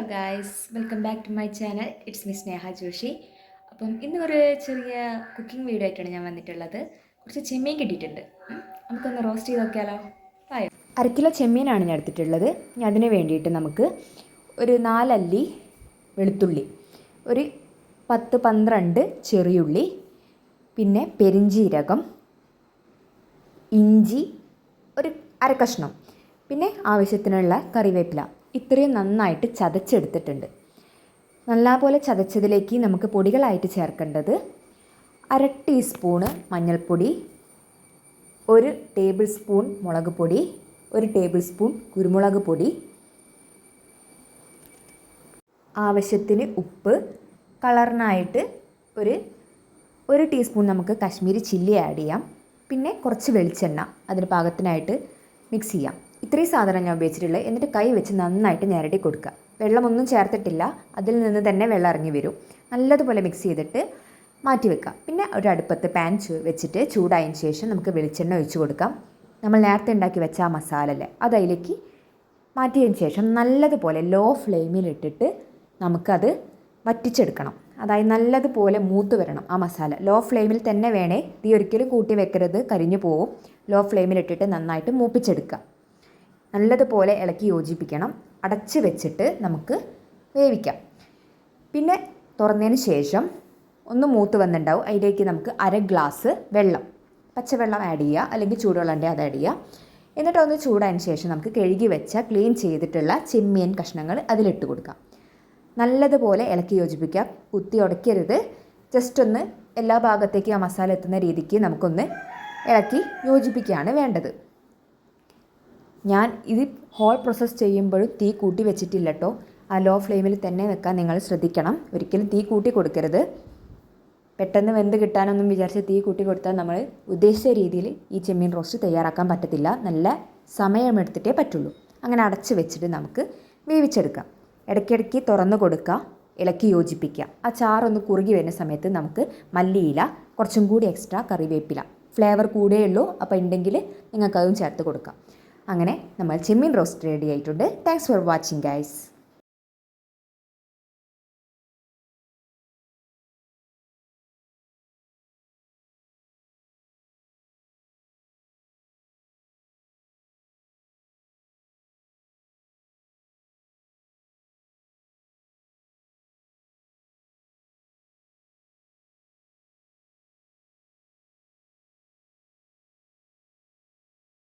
Hello guys welcome back to my channel it's me Sneha Joshi അപ്പം ഇന്ന് ഒരു ചെറിയ കുക്കിംഗ് വീഡിയോ ആയിട്ടാണ് ഞാൻ വന്നിട്ടുള്ളത്. കുറച്ച് ചെമ്മീൻ കിട്ടിയിട്ടുണ്ട്. നമുക്കൊന്ന് റോസ്റ്റ് ചെയ്ത് നോക്കിയാലോ? അര കിലോ ചെമ്മീനാണ് ഞാൻ എടുത്തിട്ടുള്ളത്. ഇനി അതിന് വേണ്ടിയിട്ട് നമുക്ക് ഒരു നാലല്ലി വെളുത്തുള്ളി ഒരു പത്ത് പന്ത്രണ്ട് ചെറിയുള്ളി പിന്നെ പെരിഞ്ചീരകം ഇഞ്ചി ഒരു അര കഷ്ണം പിന്നെ ആവശ്യത്തിനുള്ള കറിവേപ്പില. ഇത്രയും നന്നായിട്ട് ചതച്ചെടുത്തിട്ടുണ്ട്. നല്ലപോലെ ചതച്ചതിലേക്ക് നമുക്ക് പൊടികളായിട്ട് ചേർക്കേണ്ടത് അര ടീസ്പൂണ് മഞ്ഞൾപ്പൊടി ഒരു ടേബിൾ സ്പൂൺ മുളക് പൊടി ഒരു ടേബിൾ സ്പൂൺ കുരുമുളക് പൊടി ആവശ്യത്തിന് ഉപ്പ് കളറിനായിട്ട് ഒരു ഒരു ടീസ്പൂൺ നമുക്ക് കാശ്മീരി ചില്ലി ആഡ് ചെയ്യാം. പിന്നെ കുറച്ച് വെളിച്ചെണ്ണ അതിന് പാകത്തിനായിട്ട് മിക്സ് ചെയ്യാം. ഇത്രയും സാധനം ഞാൻ ഉപയോഗിച്ചിട്ടുള്ളത് എന്നിട്ട് കൈ വെച്ച് നന്നായിട്ട് ഞരടി കൊടുക്കുക. വെള്ളമൊന്നും ചേർത്തിട്ടില്ല. അതിൽ നിന്ന് തന്നെ വെള്ളം ഇറങ്ങി വരും. നല്ലതുപോലെ മിക്സ് ചെയ്തിട്ട് മാറ്റി വെക്കാം പിന്നെ ഒരു അടുപ്പത്ത് പാൻ വെച്ചിട്ട് ചൂടായതിന് ശേഷം നമുക്ക് വെളിച്ചെണ്ണ ഒഴിച്ച് കൊടുക്കാം. നമ്മൾ നേരത്തെ ഉണ്ടാക്കി വെച്ച ആ മസാല അല്ലേ? അത് അതിലേക്ക് മാറ്റിയതിന് ശേഷം നല്ലതുപോലെ ലോ ഫ്ലെയിമിലിട്ടിട്ട് നമുക്കത് വറ്റിച്ചെടുക്കണം. അതായത് നല്ലതുപോലെ മൂത്ത് വരണം ആ മസാല. ലോ ഫ്ലെയിമിൽ തന്നെ വേണേ തീ ഒരിക്കലും കൂട്ടി വെക്കരുത്. കരിഞ്ഞു പോവും. ലോ ഫ്ലെയിമിലിട്ടിട്ട് നന്നായിട്ട് മൂപ്പിച്ചെടുക്കുക. നല്ലതുപോലെ ഇളക്കി യോജിപ്പിക്കണം. അടച്ച് വെച്ചിട്ട് നമുക്ക് വേവിക്കാം. പിന്നെ തുറന്നതിന് ശേഷം ഒന്ന് മൂത്ത് വന്നിട്ടുണ്ടാവും. അതിലേക്ക് നമുക്ക് അര ഗ്ലാസ് വെള്ളം പച്ചവെള്ളം ആഡ് ചെയ്യുക. അല്ലെങ്കിൽ ചൂടുവെള്ളം അത് ആഡ് ചെയ്യുക. എന്നിട്ട് ഒന്ന് ചൂടായതിന് ശേഷം നമുക്ക് കഴുകി വെച്ച ക്ലീൻ ചെയ്തിട്ടുള്ള ചെമ്മീൻ കഷ്ണങ്ങൾ അതിലിട്ട് കൊടുക്കാം. നല്ലതുപോലെ ഇളക്കി യോജിപ്പിക്കുക കുത്തി ഉടയ്ക്കരുത്. ജസ്റ്റ് ഒന്ന് എല്ലാ ഭാഗത്തേക്കും ആ മസാല എത്തുന്ന രീതിക്ക് നമുക്കൊന്ന് ഇളക്കി യോജിപ്പിക്കുകയാണ് വേണ്ടത്. ഞാൻ ഇത് ഹോൾ പ്രോസസ്സ് ചെയ്യുമ്പോഴും തീ കൂട്ടി വെച്ചിട്ടില്ല കേട്ടോ ആ ലോ ഫ്ലെയിമിൽ തന്നെ വെക്കാൻ നിങ്ങൾ ശ്രദ്ധിക്കണം. ഒരിക്കലും തീ കൂട്ടി കൊടുക്കരുത്. പെട്ടെന്ന് വെന്ത് കിട്ടാനൊന്നും വിചാരിച്ച് തീ കൂട്ടി കൊടുത്താൽ നമ്മൾ ഉദ്ദേശിച്ച രീതിയിൽ ഈ ചെമ്മീൻ റോസ്റ്റ് തയ്യാറാക്കാൻ പറ്റത്തില്ല. നല്ല സമയമെടുത്തിട്ടേ പറ്റുള്ളൂ. അങ്ങനെ അടച്ച് വെച്ചിട്ട് നമുക്ക് വേവിച്ചെടുക്കാം. ഇടയ്ക്കിടയ്ക്ക് തുറന്ന് കൊടുക്കുക ഇളക്കി യോജിപ്പിക്കുക ആ ചാറൊന്ന് കുറുകി വരുന്ന സമയത്ത് നമുക്ക് മല്ലിയില കുറച്ചും കൂടി എക്സ്ട്രാ കറിവേപ്പില. ഫ്ലേവർ കൂടേ ഉള്ളൂ അപ്പോൾ ഉണ്ടെങ്കിൽ നിങ്ങൾക്ക് അതും ചേർത്ത് കൊടുക്കാം. അങ്ങനെ നമ്മൾ ചെമ്മീൻ റോസ്റ്റ് റെഡി ആയിട്ടുണ്ട്. Thanks for watching guys